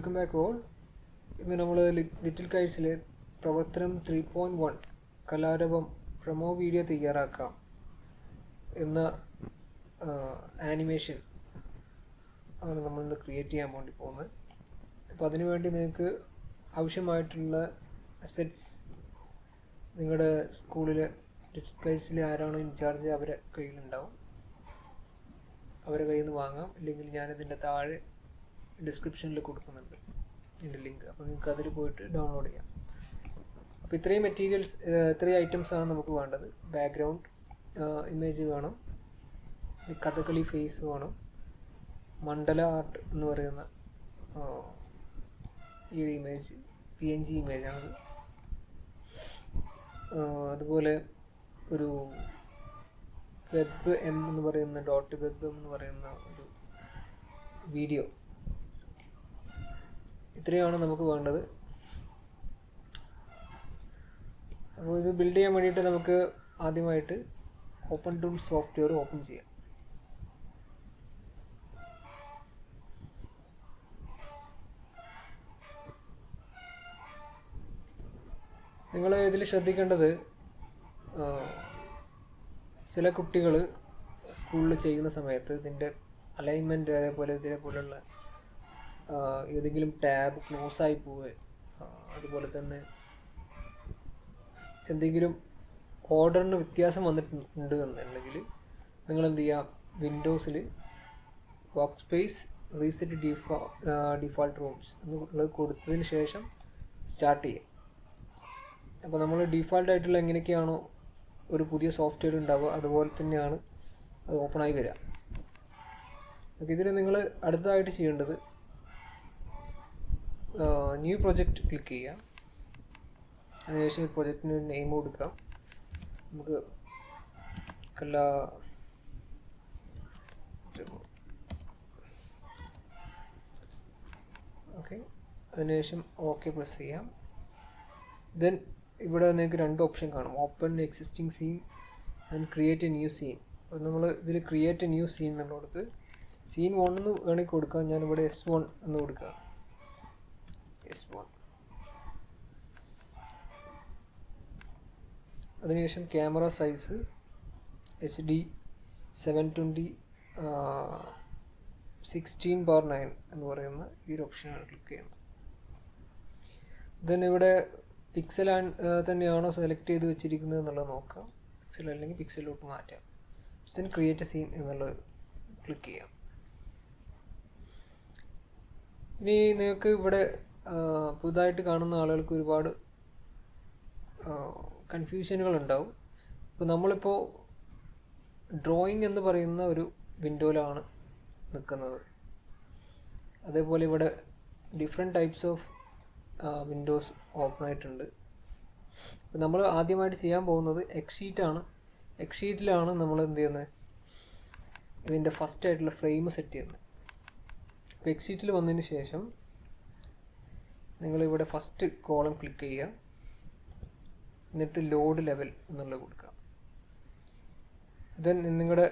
Welcome back all ഇന്ന് നമ്മൾ little കൈറ്റ്സിലെ പ്രവർത്തനം ത്രീ പോയിന്റ് വൺ കലാരൂപം പ്രൊമോ വീഡിയോ തയ്യാറാക്കാം. എന്ന ആനിമേഷൻ ആണ് നമ്മളിന്ന് ക്രിയേറ്റ് ചെയ്യാൻ വേണ്ടി പോകുന്നത്. അപ്പോൾ അതിനുവേണ്ടി നിങ്ങൾക്ക് ആവശ്യമായിട്ടുള്ള അസറ്റ്സ് നിങ്ങളുടെ സ്കൂളിലെ ലിറ്റിൽ കൈറ്റ്സിലെ ആരാണോ ഇൻചാർജ് അവരെ കയ്യിലുണ്ടാവും. അവരെ കയ്യിൽ നിന്ന് വാങ്ങാം. ഇല്ലെങ്കിൽ ഞാനിതിന്റെ താഴെ ഡിസ്ക്രിപ്ഷനിൽ കൊടുക്കുന്നുണ്ട്. ഇതിന്റെ ലിങ്ക് അപ്പോൾ നിങ്ങൾക്ക് അതിൽ പോയിട്ട് ഡൗൺലോഡ് ചെയ്യാം. അപ്പോൾ ഇത്രയും മെറ്റീരിയൽസ് ഇത്രയും ഐറ്റംസ് ആണ് നമുക്ക് വേണ്ടത്. ബാക്ക്ഗ്രൗണ്ട് ഇമേജ് വേണം. കഥകളി ഫേസ് വേണം. മണ്ഡല ആർട്ട് എന്ന് പറയുന്ന ഈ ഒരു ഇമേജ് പി എൻ ജി ഇമേജാണത് അതുപോലെ ഒരു വെബ് എം എന്ന് പറയുന്ന ഡോട്ട് വെബ് എം എന്ന് പറയുന്ന ഒരു വീഡിയോ ഇത്രയാണ് നമുക്ക് വേണ്ടത്. അപ്പോൾ ഇത് ബിൽഡ് ചെയ്യാൻ വേണ്ടിയിട്ട് നമുക്ക് ആദ്യമായിട്ട് ഓപ്പൺ ടൂൾ സോഫ്റ്റ്വെയർ ഓപ്പൺ ചെയ്യാം. നിങ്ങൾ ഇതിൽ ശ്രദ്ധിക്കേണ്ടത് ചില കുട്ടികൾ സ്കൂളിൽ ചെയ്യുന്ന സമയത്ത് ഇതിന്റെ അലൈൻമെന്റ് അതേപോലെ ഇതേപോലെയുള്ള ഏതെങ്കിലും ടാബ് ക്ലോസ് ആയി പോവുക അതുപോലെ തന്നെ എന്തെങ്കിലും ഓർഡറിന് വ്യത്യാസം വന്നിട്ടുണ്ട് എന്നുണ്ടെങ്കിൽ നിങ്ങൾ എന്ത് ചെയ്യുക വിൻഡോസിൽ വർക്ക് സ്പേസ് റീസെറ്റ് ഡിഫോ ഡിഫോൾട്ട് റൂംസ് എന്നുള്ളത് കൊടുത്തതിന് ശേഷം സ്റ്റാർട്ട് ചെയ്യുക അപ്പോൾ നമ്മൾ ഡിഫോൾട്ടായിട്ടുള്ള എങ്ങനെയൊക്കെയാണോ ഒരു പുതിയ സോഫ്റ്റ്വെയർ ഉണ്ടാവുക അതുപോലെ തന്നെയാണ് അത് ഓപ്പണായി വരിക. ഇതിൽ നിങ്ങൾ അടുത്തതായിട്ട് ചെയ്യേണ്ടത് ന്യൂ പ്രൊജക്റ്റ് ക്ലിക്ക് ചെയ്യുക അതിനുശേഷം ഈ പ്രൊജക്റ്റിന് ഒരു നെയിം കൊടുക്കാം. നമുക്ക് കലാ ഓക്കെ അതിനുശേഷം ഓക്കെ പ്രസ് ചെയ്യാം. ദെൻ ഇവിടെ നിങ്ങൾക്ക് രണ്ട് ഓപ്ഷൻ കാണും. Open existing scene and create a new scene അപ്പോൾ നമ്മൾ ഇതിൽ ക്രിയേറ്റ് എ ന്യൂ സീൻ എന്നുള്ളത്. സീൻ വൺ എന്ന് വേണമെങ്കിൽ കൊടുക്കാം. ഞാനിവിടെ എസ് വൺ എന്ന് കൊടുക്കാം. എസ് വൺ അതിനുശേഷം camera size H D seven twenty sixteen bar nine എന്ന് പറയുന്ന ഈ ഒരു ഓപ്ഷനാണ് ക്ലിക്ക് ചെയ്യുന്നത്. ദെൻ ഇവിടെ പിക്സൽ തന്നെയാണോ സെലക്ട് ചെയ്ത് വെച്ചിരിക്കുന്നത് എന്നുള്ളത് നോക്കാം. പിക്സൽ അല്ലെങ്കിൽ പിക്സലിലോട്ട് മാറ്റാം. ദെൻ ക്രിയേറ്റ് സീൻ എന്നുള്ളത് ക്ലിക്ക് ചെയ്യാം. ഇനി നിങ്ങൾക്ക് ഇവിടെ പുതുതായിട്ട് കാണുന്ന ആളുകൾക്ക് ഒരുപാട് കൺഫ്യൂഷനുകൾ ഉണ്ടാവും ഇപ്പോൾ നമ്മളിപ്പോൾ ഡ്രോയിങ് എന്ന് പറയുന്ന ഒരു വിൻഡോയിലാണ് നിൽക്കുന്നത് അതേപോലെ ഇവിടെ different types of windows open ആയിട്ടുണ്ട്. നമ്മൾ ആദ്യമായിട്ട് ചെയ്യാൻ പോകുന്നത് എക്സീറ്റാണ് എക്സീറ്റിലാണ് നമ്മൾ എന്ത് ചെയ്യുന്നത് ഇതിന്റെ ഫസ്റ്റ് ആയിട്ടുള്ള ഫ്രെയിം സെറ്റ് ചെയ്യുന്നത് അപ്പോൾ എക്സീറ്റിൽ വന്നതിന് ശേഷം നിങ്ങളിവിടെ ഫസ്റ്റ് കോളം ക്ലിക്ക് ചെയ്യുക. എന്നിട്ട് ലോഡ് ലെവൽ എന്നുള്ളത് കൊടുക്കുക. ദെൻ നിങ്ങളുടെ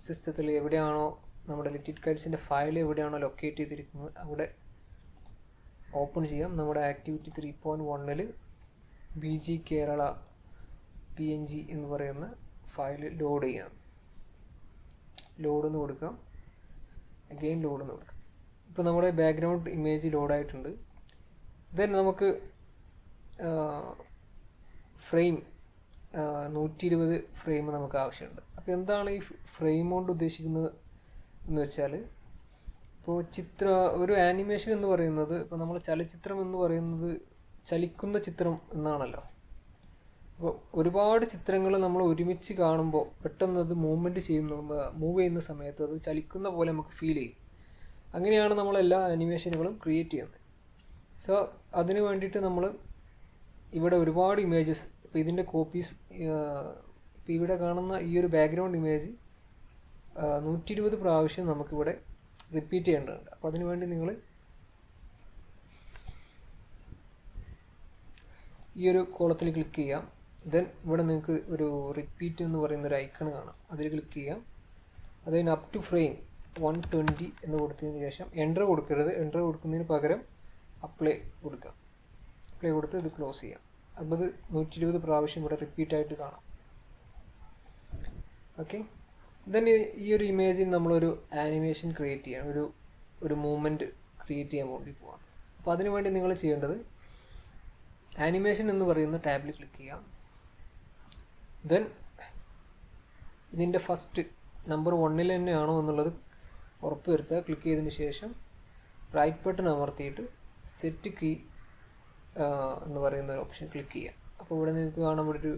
സിസ്റ്റത്തിൽ എവിടെയാണോ നമ്മുടെ ലിറ്റിഡ് കൈറ്റ്സിന്റെ ഫയൽ എവിടെയാണോ ലൊക്കേറ്റ് ചെയ്തിരിക്കുന്നത് അവിടെ ഓപ്പൺ ചെയ്യാം. നമ്മുടെ ആക്ടിവിറ്റി ത്രീ പോയിന്റ് വണ്ണിൽ B G Kerala P N G എന്ന് പറയുന്ന ഫയൽ ലോഡ് ചെയ്യാം. ലോഡ് എന്ന് കൊടുക്കാം. അഗെയിൻ ലോഡ് എന്ന് കൊടുക്കാം. ഇപ്പോൾ നമ്മുടെ ബാക്ക്ഗ്രൗണ്ട് ഇമേജ് ലോഡായിട്ടുണ്ട് ദെൻ നമുക്ക് ഫ്രെയിം നൂറ്റി ഇരുപത് ഫ്രെയിം നമുക്ക് ആവശ്യമുണ്ട്. അപ്പോൾ എന്താണ് ഈ ഫ്രെയിം കൊണ്ട് ഉദ്ദേശിക്കുന്നത് എന്ന് വെച്ചാൽ ഇപ്പോൾ ചിത്ര ഒരു ആനിമേഷൻ എന്ന് പറയുന്നത് ഇപ്പോൾ നമ്മൾ ചലച്ചിത്രം എന്ന് പറയുന്നത് ചലിക്കുന്ന ചിത്രം എന്നാണല്ലോ. അപ്പോൾ ഒരുപാട് ചിത്രങ്ങൾ നമ്മൾ ഒരുമിച്ച് കാണുമ്പോൾ പെട്ടെന്ന് അത് മൂവ്മെന്റ് ചെയ്യുന്ന മൂവ് ചെയ്യുന്ന സമയത്ത് അത് ചലിക്കുന്ന പോലെ നമുക്ക് ഫീൽ ചെയ്യും. അങ്ങനെയാണ് നമ്മൾ എല്ലാ ആനിമേഷനുകളും ക്രിയേറ്റ് ചെയ്യുന്നത്. സോ അതിന് വേണ്ടിയിട്ട് നമ്മൾ ഇവിടെ ഒരുപാട് ഇമേജസ് ഇപ്പോൾ ഇതിന്റെ കോപ്പീസ് ഇപ്പോൾ ഇവിടെ കാണുന്ന ഈ ഒരു ബാക്ക്ഗ്രൗണ്ട് ഇമേജ് നൂറ്റി ഇരുപത് പ്രാവശ്യം നമുക്കിവിടെ റിപ്പീറ്റ് ചെയ്യേണ്ടതുണ്ട്. അപ്പോൾ അതിന് വേണ്ടി നിങ്ങൾ ഈ ഒരു കോളത്തിൽ ക്ലിക്ക് ചെയ്യാം. ദെൻ ഇവിടെ നിങ്ങൾക്ക് ഒരു റിപ്പീറ്റ് എന്ന് പറയുന്ന ഒരു ഐക്കൺ കാണാം. അതിൽ ക്ലിക്ക് ചെയ്യാം. അതിന് up to frame one twenty എന്ന് കൊടുത്തതിന് ശേഷം എന്റർ കൊടുക്കരുത്. എന്റർ കൊടുക്കുന്നതിന് പകരം അപ്ലൈ കൊടുക്കുക അപ്ലൈ കൊടുത്ത് ഇത് ക്ലോസ് ചെയ്യാം. അപ്പോൾ ഇത് നൂറ്റി ഇരുപത് പ്രാവശ്യം ഇവിടെ റിപ്പീറ്റായിട്ട് കാണാം. ഓക്കെ ദെൻ ഈ ഒരു ഇമേജിൽ നമ്മളൊരു ആനിമേഷൻ ക്രിയേറ്റ് ചെയ്യണം ഒരു ഒരു മൂവ്മെന്റ് ക്രിയേറ്റ് ചെയ്യാൻ വേണ്ടി പോവാം അപ്പോൾ അതിനു വേണ്ടി നിങ്ങൾ ചെയ്യേണ്ടത് ആനിമേഷൻ എന്ന് പറയുന്ന ടാബിൽ ക്ലിക്ക് ചെയ്യാം. ദെൻ ഇതിന്റെ ഫസ്റ്റ് നമ്പർ വണ്ണിൽ തന്നെയാണോ എന്നുള്ളത് ഉറപ്പ് വരുത്തുക ക്ലിക്ക് ചെയ്തതിന് ശേഷം റൈറ്റ് ബട്ടൺ അമർത്തിയിട്ട് സെറ്റ് കീ എന്ന് പറയുന്ന ഒരു ഓപ്ഷൻ ക്ലിക്ക് ചെയ്യുക. അപ്പോൾ ഇവിടെ നിങ്ങൾക്ക് കാണാൻ ഒരു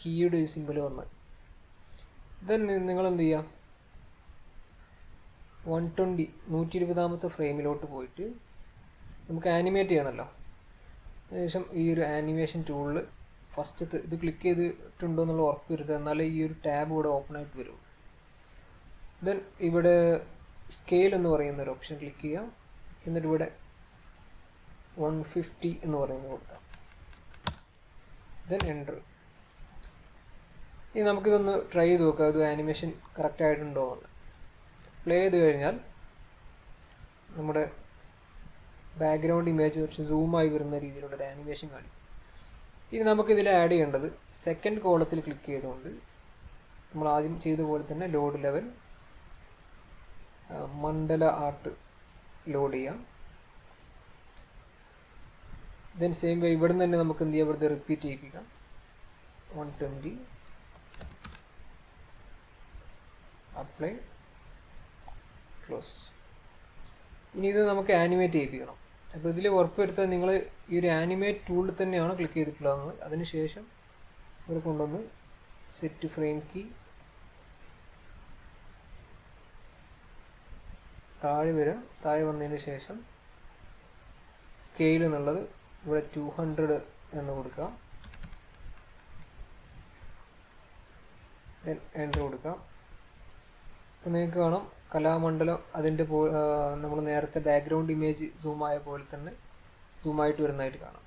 കീയുടെ ഒരു സിമ്പിൾ വന്നത് ദെൻ നിങ്ങൾ എന്ത് ചെയ്യുക? വൺ ട്വന്റി നൂറ്റി ഇരുപതാമത്തെ ഫ്രെയിമിലോട്ട് പോയിട്ട് നമുക്ക് ആനിമേറ്റ് ചെയ്യണമല്ലോ അതിനുശേഷം ഈ ഒരു ആനിമേഷൻ ടൂളിൽ ഫസ്റ്റ് ഇത് ക്ലിക്ക് ചെയ്തിട്ടുണ്ടോ എന്നുള്ള ഉറപ്പ് വരുത്തുക. എന്നാലേ ഈ ഒരു ടാബ് ഇവിടെ ഓപ്പൺ ആയിട്ട് വരും. ദെൻ ഇവിടെ സ്കെയിൽ എന്ന് പറയുന്ന ഒരു ഓപ്ഷൻ ക്ലിക്ക് ചെയ്യാം എന്നിട്ട് ഇവിടെ വൺ ഫിഫ്റ്റി എന്ന് പറയുന്നത് കൊടുക്കാം ദെൻ എന്റർ ഇനി നമുക്കിതൊന്ന് ട്രൈ ചെയ്ത് നോക്കാം. അത് ആനിമേഷൻ കറക്റ്റ് ആയിട്ടുണ്ടോ എന്ന്. പ്ലേ ചെയ്ത് കഴിഞ്ഞാൽ നമ്മുടെ ബാക്ക്ഗ്രൗണ്ട് ഇമേജ് കുറച്ച് സൂമായി വരുന്ന രീതിയിലുള്ള ഒരു ആനിമേഷൻ കാണിക്കും. ഇനി നമുക്കിതിൽ ആഡ് ചെയ്യേണ്ടത് സെക്കൻഡ് കോളത്തിൽ ക്ലിക്ക് ചെയ്തുകൊണ്ട് നമ്മൾ ആദ്യം ചെയ്ത പോലെ തന്നെ load level mandala art load ചെയ്യാം. ദെൻ സെയിം വേ ഇവിടെ തന്നെ നമുക്ക് എന്ത് ചെയ്യാം? ഇവിടുത്തെ റിപ്പീറ്റ് ചെയ്യിപ്പിക്കാം. വൺ ട്വന്റി അപ്ലൈ ക്ലോസ് ഇനി ഇത് നമുക്ക് ആനിമേറ്റ് ചെയ്യിപ്പിക്കണം. അപ്പോൾ ഇതിൽ ഉറപ്പ് വരുത്താൻ നിങ്ങൾ ഈ ഒരു ആനിമേറ്റ് ടൂളിൽ തന്നെയാണ് ക്ലിക്ക് ചെയ്തിട്ടുള്ളത് അതിനുശേഷം ഇവിടെ കൊണ്ടുവന്ന് സെറ്റ് ഫ്രെയിം കീ താഴെ വരിക. താഴെ വന്നതിന് ശേഷം സ്കെയിൽ എന്നുള്ളത് ഇവിടെ ടു ഹൺഡ്രഡ് എന്ന് കൊടുക്കാം എന്റർ കൊടുക്കാം അപ്പോൾ നിങ്ങൾക്ക് കാണാം. കലാമണ്ഡലം അതിന്റെ പോ നമ്മൾ നേരത്തെ ബാക്ക്ഗ്രൗണ്ട് ഇമേജ് സൂമായ പോലെ തന്നെ സൂമായിട്ട് വരുന്നതായിട്ട് കാണാം.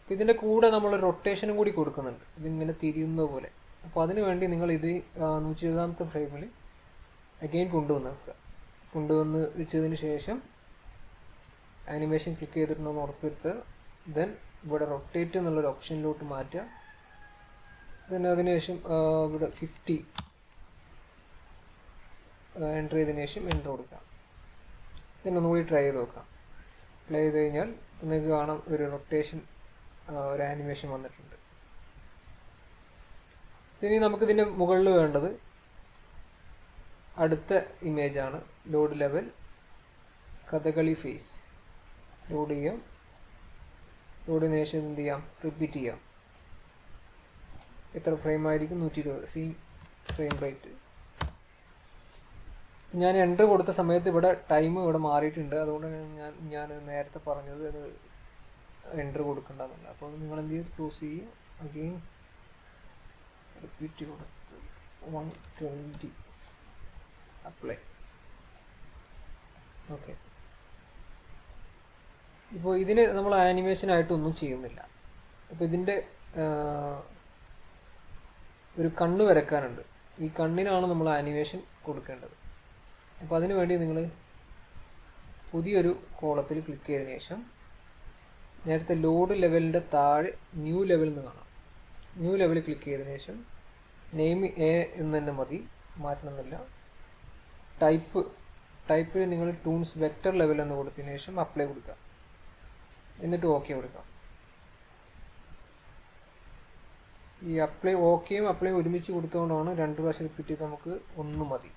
അപ്പോൾ ഇതിന്റെ കൂടെ നമ്മൾ റൊട്ടേഷനും കൂടി കൊടുക്കുന്നുണ്ട്. ഇതിങ്ങനെ തിരിയുന്ന പോലെ. അപ്പോൾ അതിനുവേണ്ടി നിങ്ങൾ ഇത് നൂറ്റി ഇരുപതാമത്തെ ഫ്രെയിമിൽ അഗെയിൻ കൊണ്ടുവന്ന് വെക്കുക. കൊണ്ടുവന്ന് വെച്ചതിന് ശേഷം ആനിമേഷൻ ക്ലിക്ക് ചെയ്തിട്ടുണ്ടോ എന്ന് ദെൻ ഇവിടെ റൊട്ടേറ്റ് എന്നുള്ളൊരു ഓപ്ഷനിലോട്ട് മാറ്റുക. ദെൻ അതിനുശേഷം ഇവിടെ ഫിഫ്റ്റി എന്റർ ചെയ്തതിന് ശേഷം എന്റർ കൊടുക്കാം ദെൻ ഒന്നുകൂടി ട്രൈ ചെയ്ത് നോക്കാം. പ്ലേ ചെയ്ത് കഴിഞ്ഞാൽ നിങ്ങൾക്ക് കാണാം ഒരു റൊട്ടേഷൻ ഒരു ആനിമേഷൻ വന്നിട്ടുണ്ട്. ഇനി നമുക്കിതിന്റെ മുകളിൽ വേണ്ടത് അടുത്ത ഇമേജാണ് load level Kathakali face load ചെയ്യാം. ലോഡ് ശേഷം എന്ത് ചെയ്യാം? റിപ്പീറ്റ് ചെയ്യാം. എത്ര ഫ്രെയിം ആയിരിക്കും? നൂറ്റി ഇരുപത് സെയിം ഫ്രെയിം റേറ്റ് ഞാൻ എന്റർ കൊടുത്ത സമയത്ത് ഇവിടെ ടൈം ഇവിടെ മാറിയിട്ടുണ്ട്. അതുകൊണ്ട് ഞാൻ ഞാൻ നേരത്തെ പറഞ്ഞത് അത് എന്റർ കൊടുക്കേണ്ടതുണ്ട് അപ്പോൾ നിങ്ങൾ എന്ത് ചെയ്യും? ക്ലോസ് ചെയ്യും അഗെയിൻ റിപ്പീറ്റ് കൊടുത്ത്. One twenty apply okay. ഇപ്പോൾ ഇതിന് നമ്മൾ ആനിമേഷനായിട്ടൊന്നും ചെയ്യുന്നില്ല. അപ്പോൾ ഇതിന്റെ ഒരു കണ്ണ് വരക്കാനുണ്ട്. ഈ കണ്ണിനാണ് നമ്മൾ ആനിമേഷൻ കൊടുക്കേണ്ടത്. അപ്പോൾ അതിനു വേണ്ടി നിങ്ങൾ പുതിയൊരു കോളത്തിൽ ക്ലിക്ക് ചെയ്തതിന് ശേഷം നേരത്തെ ലോഡ് ലെവലിന്റെ താഴെ ന്യൂ ലെവൽ എന്ന് കാണാം. ന്യൂ ലെവൽ ക്ലിക്ക് ചെയ്തതിന് ശേഷം നെയിം എ എന്ന് തന്നെ മതി. മാറ്റണമെന്നില്ല ടൈപ്പ് ടൈപ്പിൽ നിങ്ങൾ ടൂൺസ് വെക്റ്റർ ലെവൽ എന്ന് കൊടുത്തതിന് ശേഷം അപ്ലൈ കൊടുക്കുക എന്നിട്ട് ഓക്കെ കൊടുക്കാം. ഈ അപ്ലൈ ഓക്കെയും അപ്ലൈ ഒരുമിച്ച് കൊടുത്തുകൊണ്ടാണ് രണ്ട് പ്രാവശ്യം റിപ്പീറ്റ് ചെയ്ത് നമുക്ക് ഒന്ന് മതി.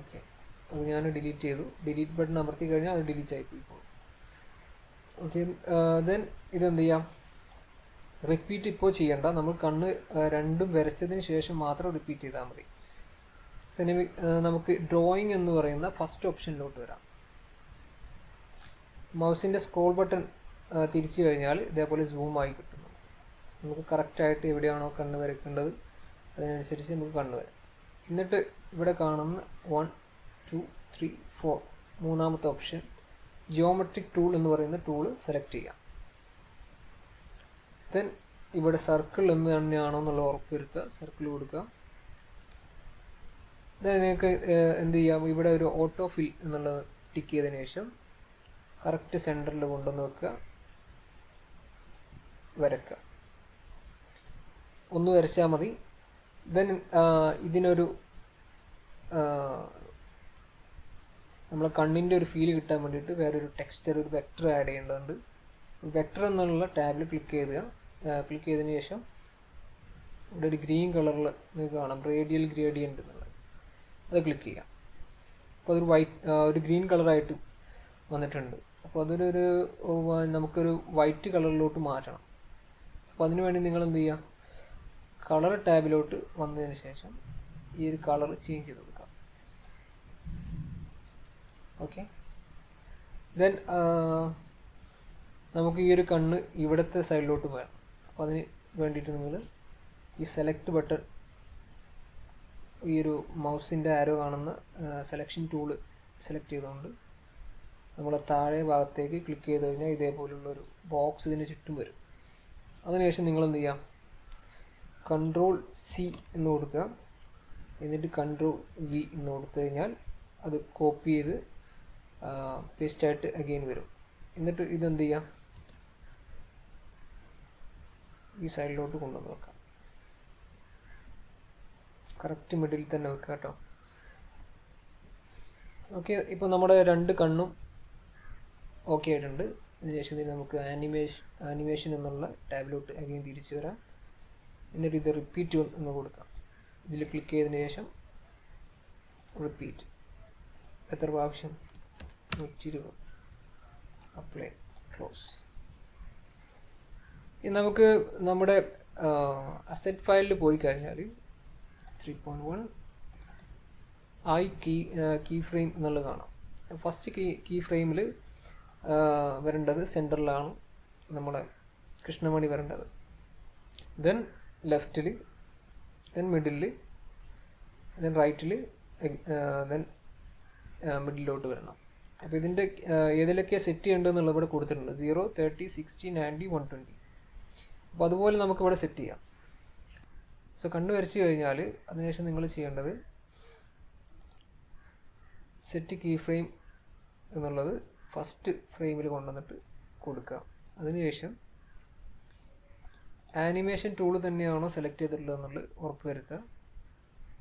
ഓക്കെ അത് ഞാൻ ഡിലീറ്റ് ചെയ്തു. ഡിലീറ്റ് ബട്ടൺ അമർത്തി കഴിഞ്ഞാൽ അത് ഡിലീറ്റ് ആയി പോയി ഓക്കെ ദെൻ ഇതെന്ത് ചെയ്യാം? റിപ്പീറ്റ് ഇപ്പോൾ ചെയ്യണ്ട. നമ്മൾ കണ്ണ് രണ്ടും വരച്ചതിന് ശേഷം മാത്രം റിപ്പീറ്റ് ചെയ്താൽ മതി. സിനിമ നമുക്ക് ഡ്രോയിങ് എന്ന് പറയുന്ന ഫസ്റ്റ് ഓപ്ഷനിലോട്ട് വരാം. മൗസിന്റെ സ്ക്രോൾ ബട്ടൺ തിരിച്ചു കഴിഞ്ഞാൽ ഇതേപോലെ സൂം ആയി കിട്ടും. നമുക്ക് കറക്റ്റായിട്ട് എവിടെയാണോ കണ്ണ് വരയ്ക്കേണ്ടത് അതിനനുസരിച്ച് നമുക്ക് കണ്ണ് വരാം. എന്നിട്ട് ഇവിടെ കാണുന്ന വൺ ടു ത്രീ ഫോർ മൂന്നാമത്തെ ഓപ്ഷൻ ജിയോമെട്രിക് ടൂൾ എന്ന് പറയുന്ന ടൂൾ സെലക്ട് ചെയ്യാം. ദെൻ ഇവിടെ സർക്കിൾ എന്ന് തന്നെയാണോ എന്നുള്ള ഉറപ്പ് വരുത്തുക സർക്കിൾ കൊടുക്കുക. നിങ്ങൾക്ക് എന്ത് ചെയ്യാം? ഇവിടെ ഒരു ഓട്ടോ ഫിൽ എന്നുള്ളത് ടിക്ക് ചെയ്തതിന് ശേഷം കറക്റ്റ് സെന്ററിൽ കൊണ്ടുവന്ന് വെക്കുക. വരക്കുക ഒന്ന് വരച്ചാൽ മതി. ദെൻ ഇതിനൊരു നമ്മളെ കണ്ണിന്റെ ഒരു ഫീൽ കിട്ടാൻ വേണ്ടിയിട്ട് വേറൊരു ടെക്സ്ചർ ഒരു വെക്ടർ ആഡ് ചെയ്യേണ്ടതുണ്ട്. വെക്ടർ എന്നുള്ള ടാബിൽ ക്ലിക്ക് ചെയ്യുക ക്ലിക്ക് ചെയ്തതിന് ശേഷം ഇവിടെ ഒരു ഗ്രീൻ കളറിൽ നിങ്ങൾക്ക് കാണാം. റേഡിയൽ ഗ്രേഡിയന്റ് എന്നുള്ളത് അത് ക്ലിക്ക് ചെയ്യാം. അപ്പോൾ അതൊരു വൈറ്റ് ഒരു ഗ്രീൻ കളറായിട്ട് വന്നിട്ടുണ്ട്. അപ്പോൾ അതൊരു ഒരു നമുക്കൊരു വൈറ്റ് കളറിലോട്ട് മാറ്റണം. അപ്പോൾ അതിനു വേണ്ടി നിങ്ങൾ എന്ത് ചെയ്യുക കളർ ടാബിലോട്ട് വന്നതിന് ശേഷം ഈ ഒരു കളർ ചേഞ്ച് ചെയ്ത് കൊടുക്കാം. ഓക്കെ ദെൻ നമുക്ക് ഈ ഒരു കണ്ണ് ഇവിടുത്തെ സൈഡിലോട്ട് വേണം അപ്പോൾ അതിന് വേണ്ടിയിട്ട് നിങ്ങൾ ഈ സെലക്ട് ബട്ടൺ ഈ ഒരു മൗസിന്റെ ആരോ കാണുന്ന സെലക്ഷൻ ടൂൾ സെലക്ട് ചെയ്തുകൊണ്ട് നമ്മൾ താഴെ ഭാഗത്തേക്ക് ക്ലിക്ക് ചെയ്ത് കഴിഞ്ഞാൽ ഇതേപോലുള്ള ഒരു ബോക്സ് ഇതിന് ചുറ്റും വരും. അതിനുശേഷം നിങ്ങൾ എന്ത് ചെയ്യാം? കൺട്രോൾ സി എന്ന് കൊടുക്കുക. എന്നിട്ട് കൺട്രോൾ വി എന്ന് കൊടുത്തു കഴിഞ്ഞാൽ അത് കോപ്പി ചെയ്ത് പേസ്റ്റായിട്ട് അഗെയിൻ വരും. എന്നിട്ട് ഇതെന്ത് ചെയ്യാം? ഈ സൈഡിലോട്ട് കൊണ്ടുവന്ന് വെക്കാം. കറക്റ്റ് മിഡിൽ തന്നെ വെക്കുക കേട്ടോ. ഓക്കെ ഇപ്പോൾ നമ്മുടെ രണ്ട് കണ്ണും ഓക്കെ ആയിട്ടുണ്ട്. അതിനുശേഷം നമുക്ക് ആനിമേഷൻ ആനിമേഷൻ എന്നുള്ള ടാബിലോട്ട് അഗെയിൻ തിരിച്ചു വരാം. എന്നിട്ട് ഇത് റിപ്പീറ്റ് എന്ന് കൊടുക്കാം. ഇതിൽ ക്ലിക്ക് ചെയ്തതിന് ശേഷം റിപ്പീറ്റ് എത്ര പ്രാവശ്യം? നൂറ്റി ഇരുപത് അപ്ലൈ ക്ലോസ് നമുക്ക് നമ്മുടെ അസെറ്റ് ഫയലിൽ പോയി കഴിഞ്ഞാൽ three point one I key key frame എന്നുള്ളത് കാണാം. ഫസ്റ്റ് കീ കീ ഫ്രെയിമിൽ വരേണ്ടത് സെന്ററിലാണ് നമ്മുടെ കൃഷ്ണമണി വരേണ്ടത്. ദെൻ ലെഫ്റ്റിൽ ദെൻ മിഡിലിൽ ദെൻ റൈറ്റിൽ ദെൻ മിഡിലോട്ട് വരണം. അപ്പോൾ ഇതിന്റെ ഏതിലൊക്കെ സെറ്റ് ചെയ്യേണ്ടതെന്നുള്ളത് ഇവിടെ കൊടുത്തിട്ടുണ്ട്. Zero thirty sixty ninety one twenty അപ്പോൾ അതുപോലെ നമുക്കിവിടെ സെറ്റ് ചെയ്യാം. സോ കണ്ണു വരച്ചു കഴിഞ്ഞാൽ അതിനുശേഷം നിങ്ങൾ ചെയ്യേണ്ടത് സെറ്റ് കീ ഫ്രെയിം എന്നുള്ളത് ഫസ്റ്റ് ഫ്രെയിമിൽ കൊണ്ടുവന്നിട്ട് കൊടുക്കുക. അതിനുശേഷം ആനിമേഷൻ ടൂൾ തന്നെയാണോ സെലക്ട് ചെയ്തിട്ടുള്ളത് എന്നുള്ളത് ഉറപ്പ് വരുത്തുക.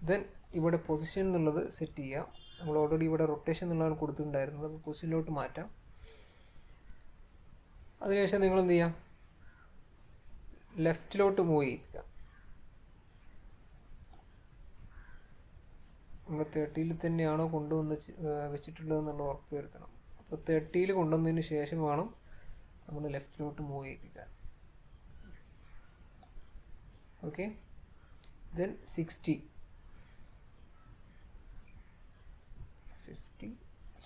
ദെൻ ഇവിടെ പൊസിഷൻ എന്നുള്ളത് സെറ്റ് ചെയ്യാം നമ്മൾ ഓൾറെഡി ഇവിടെ റൊട്ടേഷൻ എന്നുള്ളതാണ് കൊടുത്തിട്ടുണ്ടായിരുന്നത്. അപ്പോൾ പൊസിഷനിലോട്ട് മാറ്റാം. അതിനുശേഷം നിങ്ങൾ എന്ത് ചെയ്യാം ലെഫ്റ്റിലോട്ട് മൂവ് ചെയ്യിപ്പിക്കുക നമ്മൾ തേർട്ടിയിൽ തന്നെയാണോ കൊണ്ടുവന്ന് വെച്ചിട്ടുള്ളത് എന്നുള്ള ഉറപ്പ് വരുത്തണം. അപ്പോൾ തേർട്ടിയിൽ കൊണ്ടുവന്നതിന് ശേഷം വേണം നമ്മൾ ലെഫ്റ്റിലോട്ട് മൂവ് ചെയ്യിപ്പിക്കാൻ. Okay? Then sixty. Fifty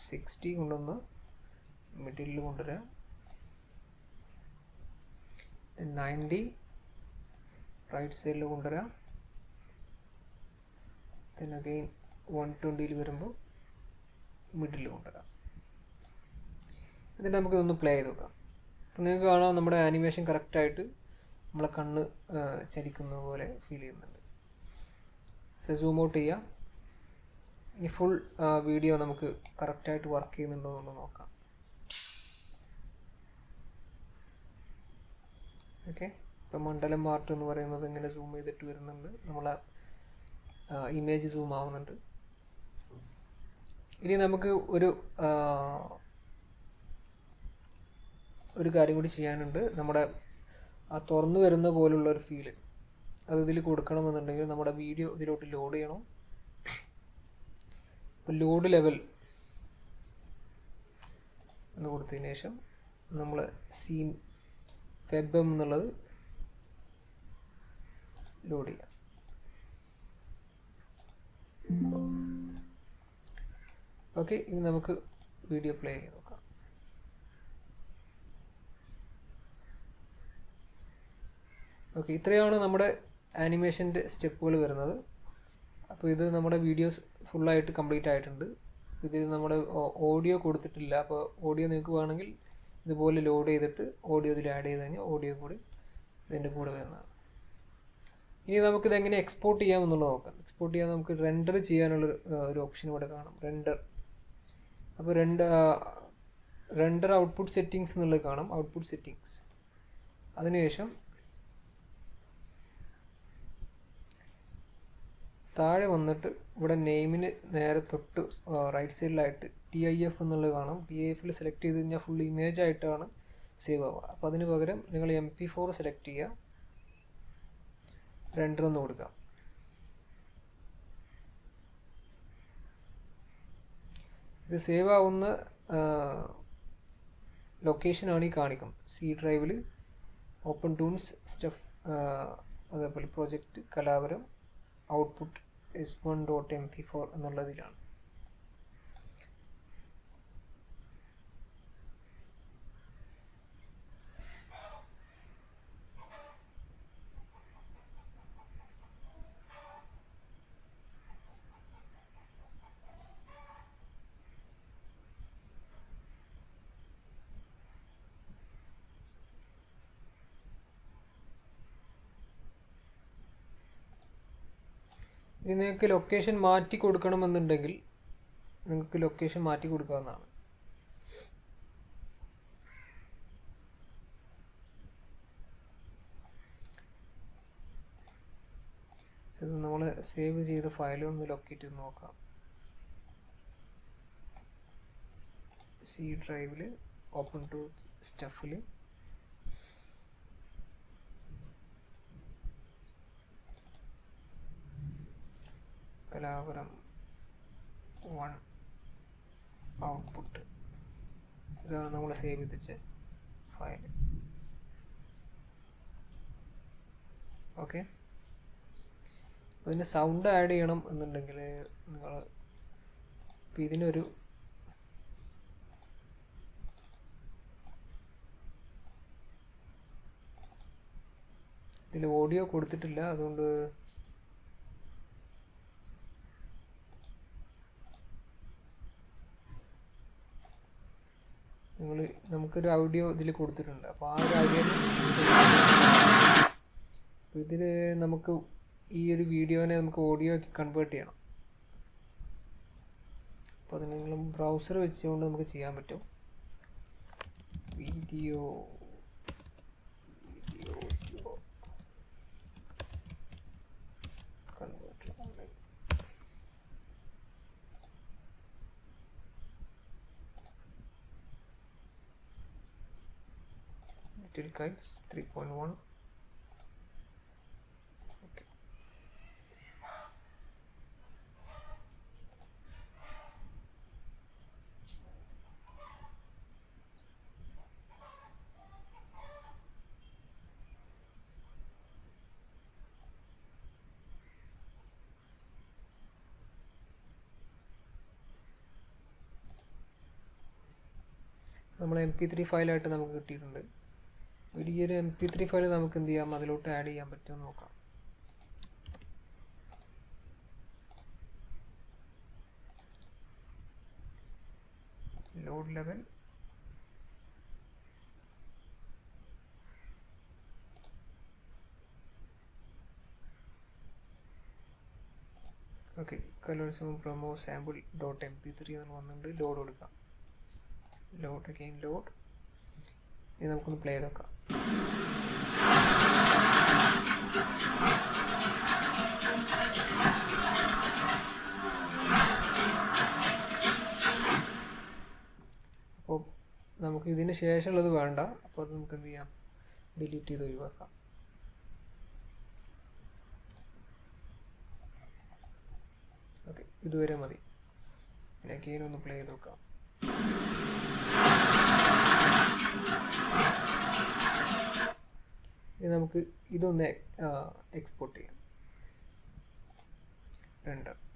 sixty കൊണ്ടുവന്ന് മിഡിലിൽ കൊണ്ടുവരാം. ദെൻ നയന്റി റൈറ്റ് സൈഡിൽ കൊണ്ടുവരാം. ദെൻ അഗെയിൻ വൺ ട്വന്റിയിൽ വരുമ്പോൾ മിഡിൽ കൊണ്ടുവരാം. എന്നിട്ട് നമുക്ക് ഇതൊന്ന് പ്ലേ ചെയ്ത് നോക്കാം. അപ്പോൾ നിങ്ങൾക്ക് കാണാം നമ്മുടെ ആനിമേഷൻ കറക്റ്റായിട്ട് നമ്മളെ കണ്ണ് ചലിക്കുന്നത് പോലെ ഫീൽ ചെയ്യുന്നുണ്ട്. സോ സൂം ഔട്ട് ചെയ്യാം. ഇനി ഫുൾ വീഡിയോ നമുക്ക് കറക്റ്റായിട്ട് വർക്ക് ചെയ്യുന്നുണ്ടോ എന്നുള്ളത് നോക്കാം. ഓക്കെ ഇപ്പം മണ്ഡലം മാർട്ട് എന്ന് പറയുന്നത് ഇങ്ങനെ സൂം ചെയ്തിട്ട് വരുന്നുണ്ട്. നമ്മളെ ഇമേജ് സൂം ആവുന്നുണ്ട്. ഇനി നമുക്ക് ഒരു ഒരു കാര്യം കൂടി ചെയ്യാനുണ്ട്. നമ്മുടെ ആ തുറന്നു വരുന്ന പോലുള്ള ഒരു ഫീൽ അത് ഇതിൽ കൊടുക്കണമെന്നുണ്ടെങ്കിൽ നമ്മുടെ വീഡിയോ ഇതിലോട്ട് ലോഡ് ചെയ്യണം. ലോഡ് ലെവൽ എന്ന് കൊടുത്തതിന് ശേഷം നമ്മൾ സീൻ വെബ് എന്നുള്ളത് ലോഡ് ചെയ്യാം. ഓക്കെ ഇനി നമുക്ക് വീഡിയോ പ്ലേ ചെയ്ത് നോക്കാം. ഓക്കെ ഇത്രയാണ് നമ്മുടെ ആനിമേഷന്റെ സ്റ്റെപ്പുകൾ വരുന്നത്. അപ്പോൾ ഇത് നമ്മുടെ വീഡിയോസ് ഫുള്ളായിട്ട് കംപ്ലീറ്റ് ആയിട്ടുണ്ട്. ഇതിൽ നമ്മുടെ ഓഡിയോ കൊടുത്തിട്ടില്ല. അപ്പോൾ ഓഡിയോ നിങ്ങൾക്ക് വേണമെങ്കിൽ ഇതുപോലെ ലോഡ് ചെയ്തിട്ട് ഓഡിയോ ഇതിൽ ആഡ് ചെയ്ത് കഴിഞ്ഞാൽ ഓഡിയോ കൂടി ഇതിന്റെ കൂടെ വരുന്നതാണ്. ഇനി നമുക്കിത് എങ്ങനെ എക്സ്പോർട്ട് ചെയ്യാമെന്നുള്ളത് നോക്കാം. എക്സ്പോർട്ട് ചെയ്യാൻ നമുക്ക് റെൻഡർ ചെയ്യാനുള്ള ഒരു ഓപ്ഷൻ ഇവിടെ കാണാം. റെൻഡർ അപ്പോൾ രണ്ട് റെൻഡർ ഔട്ട്പുട്ട് സെറ്റിങ്സ് എന്നുള്ളത് കാണാം. ഔട്ട്പുട്ട് സെറ്റിങ്സ് അതിനുശേഷം താഴെ വന്നിട്ട് ഇവിടെ നെയിമിന് നേരെ തൊട്ട് റൈറ്റ് സൈഡിലായിട്ട് ടി ഐ എഫ് എന്നുള്ളത് കാണാം. ടി ഐ എഫിൽ സെലക്ട് ചെയ്ത് കഴിഞ്ഞാൽ ഫുൾ ഇമേജ് ആയിട്ടാണ് സേവ് ആവുക. അപ്പോൾ അതിന് പകരം നിങ്ങൾ എം പി ഫോർ സെലക്ട് ചെയ്യുക. റെൻഡർ ഒന്ന് കൊടുക്കാം ഇത് സേവ് ആവുന്ന ലൊക്കേഷനാണ് ഈ കാണിക്കുന്നത്. സി ഡ്രൈവിൽ ഓപ്പൺ ടൂൺസ് സ്റ്റഫ് അതേപോലെ project കലാപരം output S one dot M P four എന്നുള്ളതിലാണ്. നിങ്ങൾക്ക് ലൊക്കേഷൻ മാറ്റി കൊടുക്കണമെന്നുണ്ടെങ്കിൽ നിങ്ങൾക്ക് ലൊക്കേഷൻ മാറ്റി കൊടുക്കാവുന്നതാണ് ഇത് നമ്മൾ സേവ് ചെയ്ത ഫയൽ ഒന്ന് ലൊക്കേറ്റ് ചെയ്ത് നോക്കാം. സി ഡ്രൈവിൽ ഓപ്പൺ ടു സ്റ്റഫിൽ കലാപുരം വൺ ഔട്ട്പുട്ട് ഇതാണ് നമ്മൾ സേവ് ചെയ്ത് വെച്ച ഫയൽ ഓക്കെ അതിന് സൗണ്ട് ആഡ് ചെയ്യണം എന്നുണ്ടെങ്കിൽ നിങ്ങൾ ഇപ്പം ഇതിനൊരു ഇതിൽ ഓഡിയോ കൊടുത്തിട്ടില്ല. അതുകൊണ്ട് നിങ്ങൾ നമുക്കൊരു ഓഡിയോ ഇതിൽ കൊടുത്തിട്ടുണ്ട്. അപ്പോൾ ആ ഒരു ഓഡിയോ ഇതിൽ നമുക്ക് ഈ ഒരു വീഡിയോനെ നമുക്ക് ഓഡിയോ ആക്കി കൺവേർട്ട് ചെയ്യണം. അപ്പോൾ അത് നിങ്ങൾ ബ്രൗസർ വെച്ചുകൊണ്ട് നമുക്ക് ചെയ്യാൻ പറ്റും. Video video convert online Little kites 3.1 okay. നമ്മൾ എം പി ത്രീ ഫയലായിട്ട് നമുക്ക് കിട്ടിയിട്ടുണ്ട് ഒരു ഈ ഒരു എം പി ത്രീ ഫയൽ നമുക്ക് എന്ത് ചെയ്യാം അതിലോട്ട് ആഡ് ചെയ്യാൻ പറ്റുമോ നോക്കാം. Load level okay Kalolsavam promo sample dot M P three എന്ന് വന്നിട്ടുണ്ട് ലോഡ് കൊടുക്കാം. ലോഡ് അഗെയിൻ ലോഡ് ഇത് നമുക്കൊന്ന് പ്ലേ നോക്കാം അപ്പോൾ നമുക്ക് ഇതിന് ശേഷമുള്ളത് വേണ്ട. അപ്പോൾ അത് നമുക്ക് എന്ത് ചെയ്യാം? ഡിലീറ്റ് ചെയ്ത് ഒഴിവാക്കാം. ഓക്കെ ഇതുവരെ മതി. പിന്നെ ഒന്ന് പ്ലേ ചെയ്ത് നോക്കാം ഇനി നമുക്ക് ഇതൊന്ന് എക്സ്പോർട്ട് ചെയ്യാം. രണ്ട്.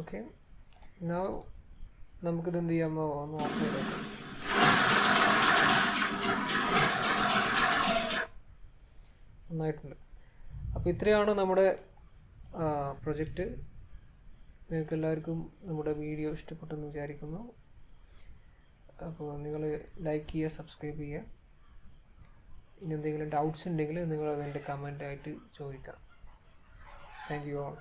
ഓക്കെ. നമുക്കിത് എന്ത് ചെയ്യാമോ ഒന്ന് ഓഫ് ചെയ്ത് നന്നായിട്ടുണ്ട്. അപ്പോൾ ഇത്രയാണ് നമ്മുടെ പ്രൊജക്റ്റ്. നിങ്ങൾക്ക് എല്ലാവർക്കും നമ്മുടെ വീഡിയോ ഇഷ്ടപ്പെട്ടെന്ന് വിചാരിക്കുന്നു. അപ്പോൾ നിങ്ങൾ ലൈക്ക് ചെയ്യുക സബ്സ്ക്രൈബ് ചെയ്യുക. ഇനി എന്തെങ്കിലും ഡൗട്ട്സ് ഉണ്ടെങ്കിൽ നിങ്ങൾ അതിന്റെ കമന്റായിട്ട് ചോദിക്കാം. Thank you all